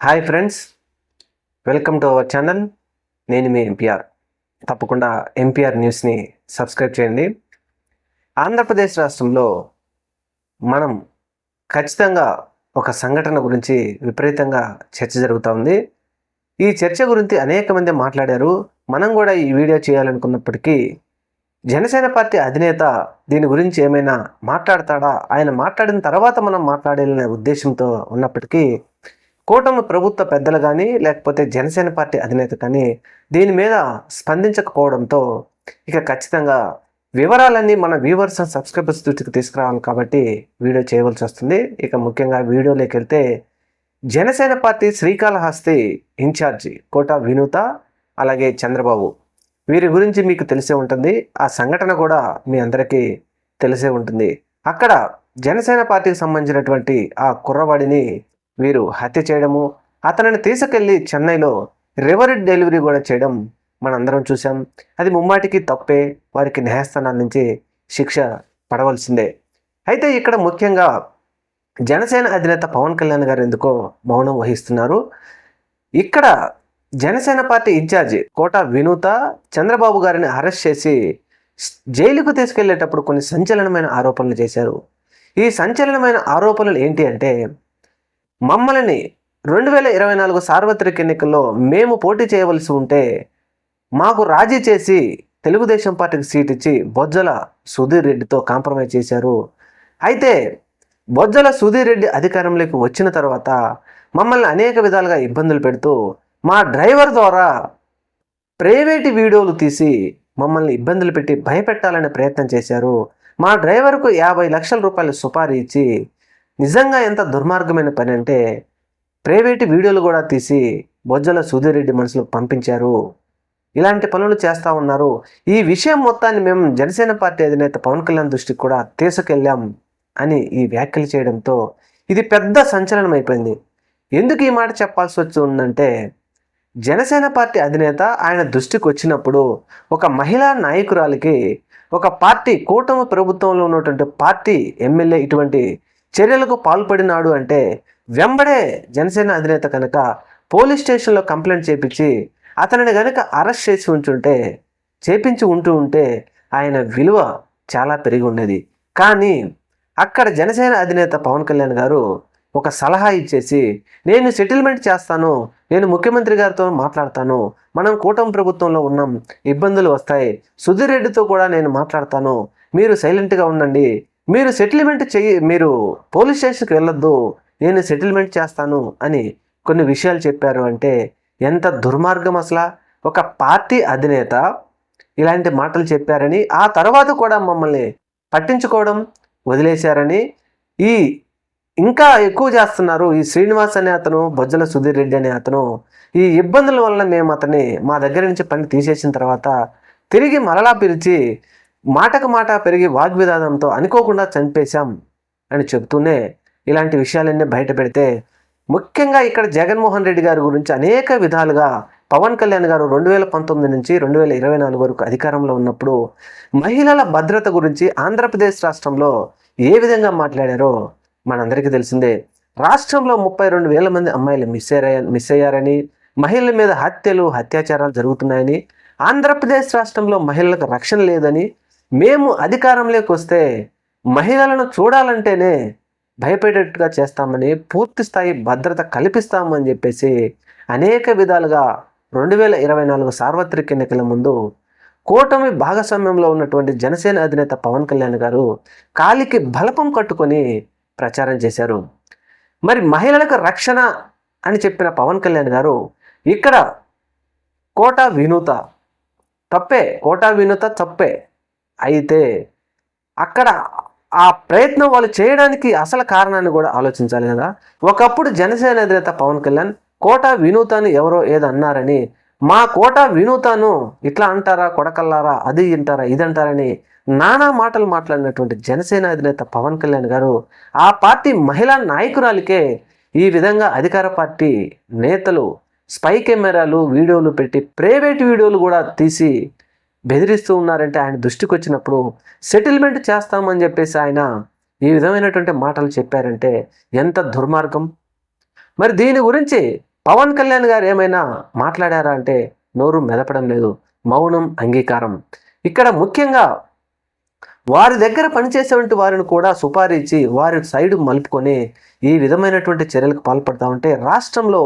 Hi friends welcome to our channel నేను మీ MPR తప్పకుండా ఎంపీఆర్ న్యూస్ని సబ్స్క్రైబ్ చేయండి. ఆంధ్రప్రదేశ్ రాష్ట్రంలో మనం ఖచ్చితంగా ఒక సంఘటన గురించి విపరీతంగా చర్చ జరుగుతూ ఉంది. ఈ చర్చ గురించి అనేక మంది మాట్లాడారు. మనం కూడా ఈ వీడియో చేయాలనుకున్నప్పటికీ జనసేన పార్టీ అధినేత దీని గురించి ఏమైనా మాట్లాడతాడా? ఆయన మాట్లాడిన తర్వాత మనం మాట్లాడాలనే ఉద్దేశంతో ఉన్నప్పటికీ కూటమి ప్రభుత్వ పెద్దలు కానీ లేకపోతే జనసేన పార్టీ అధినేత కానీ దీని మీద స్పందించకపోవడంతో ఇక ఖచ్చితంగా వివరాలన్నీ మన వ్యూవర్స్ అండ్ సబ్స్క్రైబర్స్ దృష్టికి తీసుకురావాలి కాబట్టి వీడియో చేయవలసి వస్తుంది. ఇక ముఖ్యంగా వీడియోలోకి వెళ్తే Janasena party Srikalahasti in charge Kota Vinutha అలాగే చంద్రబాబు. వీరి గురించి మీకు తెలిసే ఉంటుంది. ఆ సంఘటన కూడా మీ అందరికీ తెలిసే ఉంటుంది. అక్కడ జనసేన పార్టీకి సంబంధించినటువంటి ఆ కుర్రవాడిని వీరు హత్య చేయడము అతనిని తీసుకెళ్ళి చెన్నైలో రివర్డ్ డెలివరీ కూడా చేయడం మనందరం చూసాం అది ముమ్మాటికి తప్పే వారికి న్యాయస్థానాల నుంచి శిక్ష పడవలసిందే. అయితే ఇక్కడ ముఖ్యంగా జనసేన అధినేత పవన్ కళ్యాణ్ గారు ఎందుకో మౌనం వహిస్తున్నారు. ఇక్కడ Janasena party in charge Kota Vinutha Chandrababu గారిని అరెస్ట్ చేసి జైలుకు తీసుకెళ్ళేటప్పుడు కొన్ని సంచలనమైన ఆరోపణలు చేశారు. ఈ సంచలనమైన ఆరోపణలు ఏంటి అంటే మమ్మల్ని రెండు వేల ఇరవై నాలుగు సార్వత్రిక ఎన్నికల్లో మేము పోటీ చేయవలసి ఉంటే మాకు రాజీ చేసి తెలుగుదేశం పార్టీకి సీట్ ఇచ్చి బొజ్జల సుధీర్ రెడ్డితో కాంప్రమైజ్ చేశారు. అయితే బొజ్జల సుధీర్ రెడ్డి అధికారంలోకి వచ్చిన తర్వాత మమ్మల్ని అనేక విధాలుగా ఇబ్బందులు పెడుతూ మా డ్రైవర్ ద్వారా ప్రైవేటు వీడియోలు తీసి మమ్మల్ని ఇబ్బందులు పెట్టి భయపెట్టాలనే ప్రయత్నం చేశారు. మా డ్రైవర్కు యాభై లక్షల రూపాయల సుపారీ ఇచ్చి నిజంగా ఎంత దుర్మార్గమైన పని అంటే ప్రైవేటు వీడియోలు కూడా తీసి బొజ్జల సుధీర్ రెడ్డి మనసులో పంపించారు. ఇలాంటి పనులు చేస్తూ ఉన్నారు. ఈ విషయం మొత్తాన్ని మేము జనసేన పార్టీ అధినేత పవన్ కళ్యాణ్ దృష్టికి కూడా తీసుకెళ్ళాం అని ఈ వ్యాఖ్యలు చేయడంతో ఇది పెద్ద సంచలనం అయిపోయింది. ఎందుకు ఈ మాట చెప్పాల్సి వచ్చి ఉందంటే జనసేన పార్టీ అధినేత ఆయన దృష్టికి వచ్చినప్పుడు ఒక మహిళా నాయకురాలికి ఒక పార్టీ కూటమి ప్రభుత్వంలో ఉన్నటువంటి పార్టీ ఎమ్మెల్యే ఇటువంటి చర్యలకు పాల్పడినాడు అంటే వెంబడే జనసేన అధినేత కనుక పోలీస్ స్టేషన్లో కంప్లైంట్ చేపించి అతనిని కనుక అరెస్ట్ చేసి ఉంచుంటే చేపించి ఉంటూ ఉంటే ఆయన విలువ చాలా పెరిగి ఉండేది కానీ అక్కడ జనసేన అధినేత పవన్ కళ్యాణ్ గారు ఒక సలహా ఇచ్చేసి నేను సెటిల్మెంట్ చేస్తాను నేను ముఖ్యమంత్రి గారితో మాట్లాడతాను మనం కూటమి ప్రభుత్వంలో ఉన్నాం ఇబ్బందులు వస్తాయి సుధీర్ రెడ్డితో కూడా నేను మాట్లాడతాను మీరు సైలెంట్గా ఉండండి మీరు సెటిల్మెంట్ చెయ్యి మీరు పోలీస్ స్టేషన్కి వెళ్ళొద్దు నేను సెటిల్మెంట్ చేస్తాను అని కొన్ని విషయాలు చెప్పారు అంటే ఎంత దుర్మార్గం అసలు? ఒక పార్టీ అధినేత ఇలాంటి మాటలు చెప్పారని ఆ తర్వాత కూడా మమ్మల్ని పట్టించుకోవడం వదిలేశారని ఈ ఇంకా ఎక్కువ చేస్తున్నారు ఈ శ్రీనివాస్ అనే అతను బొజ్జల సుధీర్ రెడ్డి అనే అతను. ఈ ఇబ్బందుల వలన మేము అతన్ని మా దగ్గర నుంచి పని తీసేసిన తర్వాత తిరిగి మరలా పిలిచి మాటకు మాట పెరిగి వాగ్వివాదంతో అనుకోకుండా చంపేశాం అని చెబుతూనే ఇలాంటి విషయాలన్నీ బయట పెడితే ముఖ్యంగా ఇక్కడ జగన్మోహన్ రెడ్డి గారి గురించి అనేక విధాలుగా పవన్ కళ్యాణ్ గారు రెండు వేల పంతొమ్మిది నుంచి రెండు వేల ఇరవై నాలుగు వరకు అధికారంలో ఉన్నప్పుడు మహిళల భద్రత గురించి ఆంధ్రప్రదేశ్ రాష్ట్రంలో ఏ విధంగా మాట్లాడారో మనందరికీ తెలిసిందే. రాష్ట్రంలో ముప్పై రెండు వేల మంది అమ్మాయిలు మిస్ అయ్యారని మిస్ అయ్యారని మహిళల మీద హత్యలు అత్యాచారాలు జరుగుతున్నాయని ఆంధ్రప్రదేశ్ రాష్ట్రంలో మహిళలకు రక్షణ లేదని మేము అధికారంలోకి వస్తే మహిళలను చూడాలంటేనే భయపడేట్టుగా చేస్తామని పూర్తి స్థాయి భద్రత కల్పిస్తామని చెప్పేసి అనేక విధాలుగా రెండు వేల ఇరవై నాలుగు సార్వత్రిక ఎన్నికల ముందు కూటమి భాగస్వామ్యంలో ఉన్నటువంటి జనసేన అధినేత పవన్ కళ్యాణ్ గారు కాలికి బలపం కట్టుకొని ప్రచారం చేశారు. మరి మహిళలకు రక్షణ అని చెప్పిన పవన్ కళ్యాణ్ గారు ఇక్కడ కోటా వినూత తప్పే కోటా వినూత తప్పే అయితే అక్కడ ఆ ప్రయత్నం వాళ్ళు చేయడానికి అసలు కారణాన్ని కూడా ఆలోచించాలి కదా. ఒకప్పుడు జనసేన అధినేత పవన్ కళ్యాణ్ కోట వినూతను ఎవరో ఏదో అన్నారని మా కోట వినూతను ఇట్లా అంటారా కొడకల్లారా అది అంటారా ఇది అంటారని నానా మాటలు మాట్లాడినటువంటి జనసేన అధినేత పవన్ కళ్యాణ్ గారు ఆ పార్టీ మహిళా నాయకురాలికే ఈ విధంగా అధికార పార్టీ నేతలు స్పై కెమెరాలు వీడియోలు పెట్టి ప్రైవేట్ వీడియోలు కూడా తీసి బెదిరిస్తూ ఉన్నారంటే ఆయన దృష్టికి వచ్చినప్పుడు సెటిల్మెంట్ చేస్తామని చెప్పేసి ఆయన ఈ విధమైనటువంటి మాటలు చెప్పారంటే ఎంత దుర్మార్గం. మరి దీని గురించి పవన్ కళ్యాణ్ గారు ఏమైనా మాట్లాడారా అంటే నోరు మెదపడం లేదు మౌనం అంగీకారం. ఇక్కడ ముఖ్యంగా వారి దగ్గర పనిచేసేటువంటి వారిని కూడా సుపారించి వారి సైడ్ మలుపుకొని ఈ విధమైనటువంటి చర్యలకు పాల్పడతా ఉంటే రాష్ట్రంలో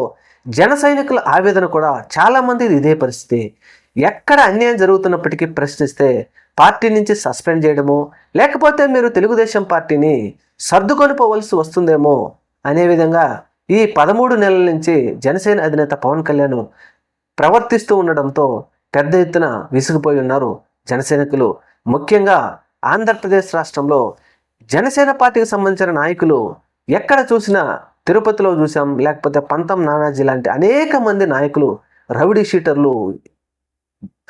జన సైనికుల ఆవేదన కూడా చాలామంది ఇదే పరిస్థితి. ఎక్కడ అన్యాయం జరుగుతున్నప్పటికీ ప్రశ్నిస్తే పార్టీ నుంచి సస్పెండ్ చేయడము లేకపోతే మీరు తెలుగుదేశం పార్టీని సర్దుకొని పోవలసి వస్తుందేమో అనే విధంగా ఈ పదమూడు నెలల నుంచి జనసేన అధినేత పవన్ కళ్యాణ్ ప్రవర్తిస్తూ ఉండడంతో పెద్ద ఎత్తున విసిగిపోయి ఉన్నారు జనసైనికులు. ముఖ్యంగా ఆంధ్రప్రదేశ్ రాష్ట్రంలో జనసేన పార్టీకి సంబంధించిన నాయకులు ఎక్కడ చూసినా తిరుపతిలో చూసాం లేకపోతే పంతం నానాజీ లాంటి అనేక మంది నాయకులు రౌడీ షీటర్లు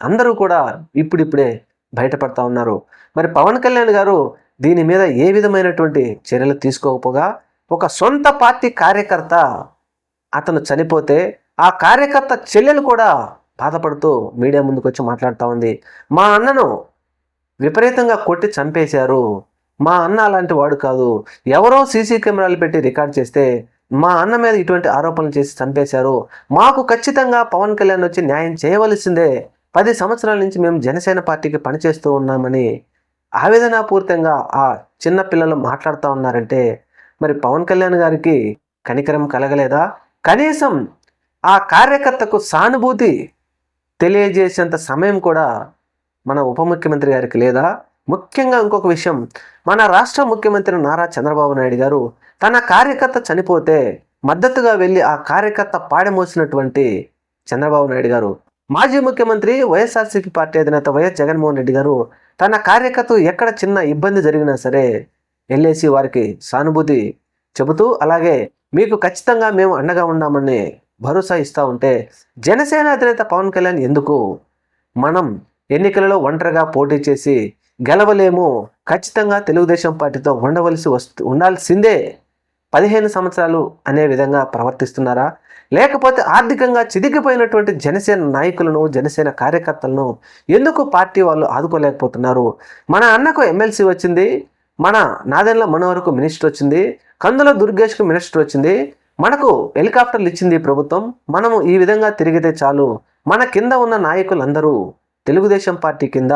అందరూ కూడా ఇప్పుడిప్పుడే బయటపడతా ఉన్నారు. మరి పవన్ కళ్యాణ్ గారు దీని మీద ఏ విధమైనటువంటి చర్యలు తీసుకోకపోగా ఒక సొంత పార్టీ కార్యకర్త అతను చనిపోతే ఆ కార్యకర్త చెల్లెలు కూడా బాధపడుతూ మీడియా ముందుకు వచ్చి మాట్లాడుతూ ఉంది. మా అన్నను విపరీతంగా కొట్టి చంపేశారు. మా అన్న అలాంటి వాడు కాదు. ఎవరో సీసీ కెమెరాలు పెట్టి రికార్డ్ చేస్తే మా అన్న మీద ఇటువంటి ఆరోపణలు చేసి చంపేశారు. మాకు ఖచ్చితంగా పవన్ కళ్యాణ్ వచ్చి న్యాయం చేయవలసిందే పది సంవత్సరాల నుంచి మేము జనసేన పార్టీకి పనిచేస్తూ ఉన్నామని ఆవేదనాపూరితంగా ఆ చిన్న పిల్లలు మాట్లాడుతూ ఉన్నారంటే మరి పవన్ కళ్యాణ్ గారికి కనికరం కలగలేదా? కనీసం ఆ కార్యకర్తకు సానుభూతి తెలియజేసేంత సమయం కూడా మన ఉప ముఖ్యమంత్రి గారికి లేదా? ముఖ్యంగా ఇంకొక విషయం మన రాష్ట్ర ముఖ్యమంత్రి నారా చంద్రబాబు నాయుడు గారు తన కార్యకర్త చనిపోతే మద్దతుగా వెళ్ళి ఆ కార్యకర్త పాడమోసినటువంటి చంద్రబాబు నాయుడు గారు మాజీ ముఖ్యమంత్రి వైఎస్ఆర్సీపీ పార్టీ అధినేత వైఎస్ జగన్మోహన్ రెడ్డి గారు తన కార్యకర్త ఎక్కడ చిన్న ఇబ్బంది జరిగినా సరే ఎల్ఏసీ వారికి సానుభూతి చెబుతూ అలాగే మీకు ఖచ్చితంగా మేము అండగా ఉన్నామని భరోసా ఇస్తూ ఉంటే జనసేన అధినేత పవన్ కళ్యాణ్ ఎందుకు మనం ఎన్నికలలో ఒంటరిగా పోటీ చేసి గెలవలేము? ఖచ్చితంగా తెలుగుదేశం పార్టీతో ఉండవలసి వస్తు ఉండాల్సిందే. పదిహేను సంవత్సరాలు అనే విధంగా ప్రవర్తిస్తున్నారా? లేకపోతే ఆర్థికంగా చిదిగిపోయినటువంటి జనసేన నాయకులను జనసేన కార్యకర్తలను ఎందుకు పార్టీ వాళ్ళు ఆదుకోలేకపోతున్నారు? మన అన్నకు ఎమ్మెల్సీ వచ్చింది మన నాదెండ్ల మనవరకు మినిస్టర్ వచ్చింది కందుల దుర్గేష్కు మినిస్టర్ వచ్చింది మనకు హెలికాప్టర్లు ఇచ్చింది ప్రభుత్వం మనము ఈ విధంగా తిరిగితే చాలు. మన కింద ఉన్న నాయకులందరూ తెలుగుదేశం పార్టీ కింద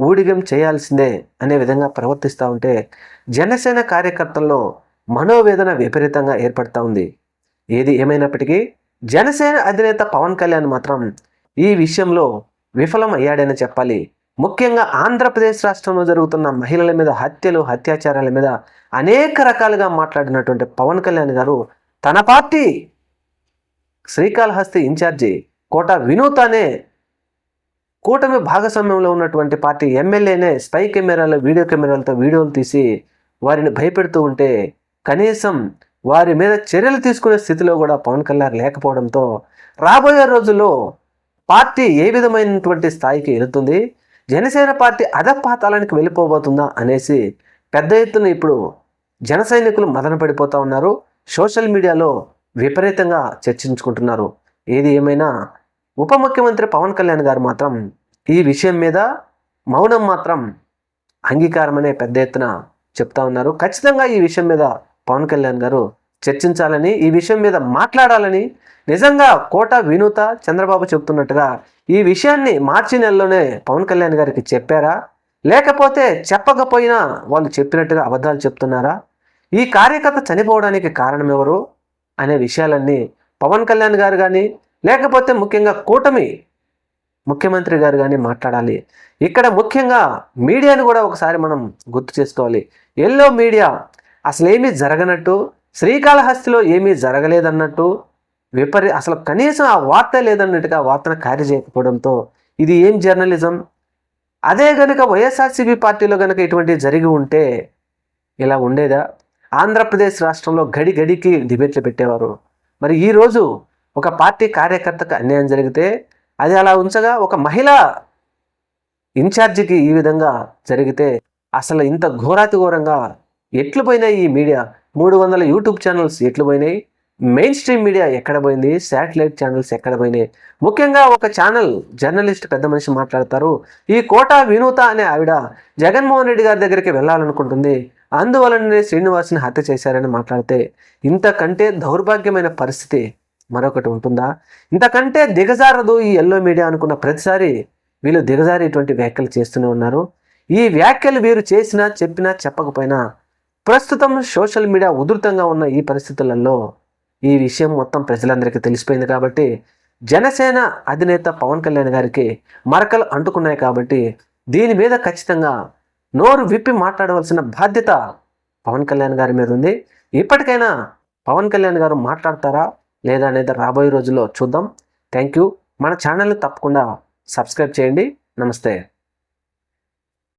ఊడిగం చేయాల్సిందే అనే విధంగా ప్రవర్తిస్తూ ఉంటే జనసేన కార్యకర్తల్లో మనోవేదన విపరీతంగా ఏర్పడతా ఉంది. ఏది ఏమైనప్పటికీ జనసేన అధినేత పవన్ కళ్యాణ్ మాత్రం ఈ విషయంలో విఫలం అయ్యాడని చెప్పాలి. ముఖ్యంగా ఆంధ్రప్రదేశ్ రాష్ట్రంలో జరుగుతున్న మహిళల మీద హత్యలు అత్యాచారాల మీద అనేక రకాలుగా మాట్లాడినటువంటి పవన్ కళ్యాణ్ గారు తన పార్టీ శ్రీకాళహస్తి ఇన్ఛార్జి కోట వినూత్ అనే కూటమి భాగస్వామ్యంలో ఉన్నటువంటి పార్టీ ఎమ్మెల్యేనే స్పై కెమెరాలో వీడియో కెమెరాలతో వీడియోలు తీసి వారిని భయపెడుతూ ఉంటే కనీసం వారి మీద చర్యలు తీసుకునే స్థితిలో కూడా పవన్ కళ్యాణ్ లేకపోవడంతో రాబోయే రోజుల్లో పార్టీ ఏ విధమైనటువంటి స్థాయికి వెళుతుంది జనసేన పార్టీ అధపాతాళానికి వెళ్ళిపోబోతుందా అనేసి పెద్ద ఎత్తున ఇప్పుడు జన సైనికులు మదన పడిపోతూ ఉన్నారు. సోషల్ మీడియాలో విపరీతంగా చర్చించుకుంటున్నారు. ఏది ఏమైనా ఉప ముఖ్యమంత్రి పవన్ కళ్యాణ్ గారు మాత్రం ఈ విషయం మీద మౌనం మాత్రం అంగీకారం అనే పెద్ద ఎత్తున చెప్తా ఉన్నారు. ఖచ్చితంగా ఈ విషయం మీద పవన్ కళ్యాణ్ గారు చర్చించాలని ఈ విషయం మీద మాట్లాడాలని నిజంగా కోట వినూత చంద్రబాబు చెప్తున్నట్టుగా ఈ విషయాన్ని మార్చి నెలలోనే పవన్ కళ్యాణ్ గారికి చెప్పారా? లేకపోతే చెప్పకపోయినా వాళ్ళు చెప్పినట్టుగా అబద్ధాలు చెప్తున్నారా? ఈ కార్యకర్త చనిపోవడానికి కారణం ఎవరు? అనే విషయాలన్నీ పవన్ కళ్యాణ్ గారు కానీ లేకపోతే ముఖ్యంగా కూటమి ముఖ్యమంత్రి గారు కానీ మాట్లాడాలి. ఇక్కడ ముఖ్యంగా మీడియాను కూడా ఒకసారి మనం గుర్తు చేసుకోవాలి. ఎల్లో మీడియా అసలేమీ జరగనట్టు శ్రీకాళహస్తిలో ఏమీ జరగలేదన్నట్టు విపరీ అసలు కనీసం ఆ వార్త లేదన్నట్టుగా వార్తను ఖారీ చేయకపోవడంతో ఇది ఏం జర్నలిజం? అదే గనుక వైఎస్ఆర్సీపీ పార్టీలో గనుక ఇటువంటి జరిగి ఉంటే ఇలా ఉండేదా? ఆంధ్రప్రదేశ్ రాష్ట్రంలో గడి గడికి డిబేట్లు పెట్టేవారు. మరి ఈరోజు ఒక పార్టీ కార్యకర్తకు అన్యాయం జరిగితే అది అలా ఉంచగా ఒక మహిళ ఇన్ఛార్జికి ఈ విధంగా జరిగితే అసలు ఇంత ఘోరాతి ఘోరంగా ఎట్లు పోయినాయి ఈ మీడియా? మూడు వందల యూట్యూబ్ ఛానల్స్ ఎట్లు పోయినాయి? మెయిన్ స్ట్రీమ్ మీడియా ఎక్కడ పోయింది? శాటిలైట్ ఛానల్స్ ఎక్కడ పోయినాయి? ముఖ్యంగా ఒక ఛానల్ జర్నలిస్ట్ పెద్ద మనిషి మాట్లాడతారు. ఈ కోట వినూత అనే ఆవిడ జగన్మోహన్ రెడ్డి గారి దగ్గరికి వెళ్ళాలనుకుంటుంది. అందువలననే శ్రీనివాస్ని హత్య చేశారని మాట్లాడితే ఇంతకంటే దౌర్భాగ్యమైన పరిస్థితి మరొకటి ఉంటుందా? ఇంతకంటే దిగజారదు ఈ ఎల్లో మీడియా అనుకున్న ప్రతిసారి వీళ్ళు దిగజారి ఇటువంటి వ్యాఖ్యలు చేస్తూనే ఉన్నారు. ఈ వ్యాఖ్యలు వీరు చేసినా చెప్పినా చెప్పకపోయినా ప్రస్తుతం సోషల్ మీడియా ఉధృతంగా ఉన్న ఈ పరిస్థితులలో ఈ విషయం మొత్తం ప్రజలందరికీ తెలిసిపోయింది కాబట్టి జనసేన అధినేత పవన్ కళ్యాణ్ గారికి మరకలు అంటుకున్నాయి కాబట్టి దీని మీద ఖచ్చితంగా నోరు విప్పి మాట్లాడవలసిన బాధ్యత పవన్ కళ్యాణ్ గారి మీద ఉంది. ఇప్పటికైనా పవన్ కళ్యాణ్ గారు మాట్లాడతారా లేదా అనేది రాబోయే రోజుల్లో చూద్దాం. Thank you. మన ఛానల్ని తప్పకుండా సబ్స్క్రైబ్ చేయండి. నమస్తే.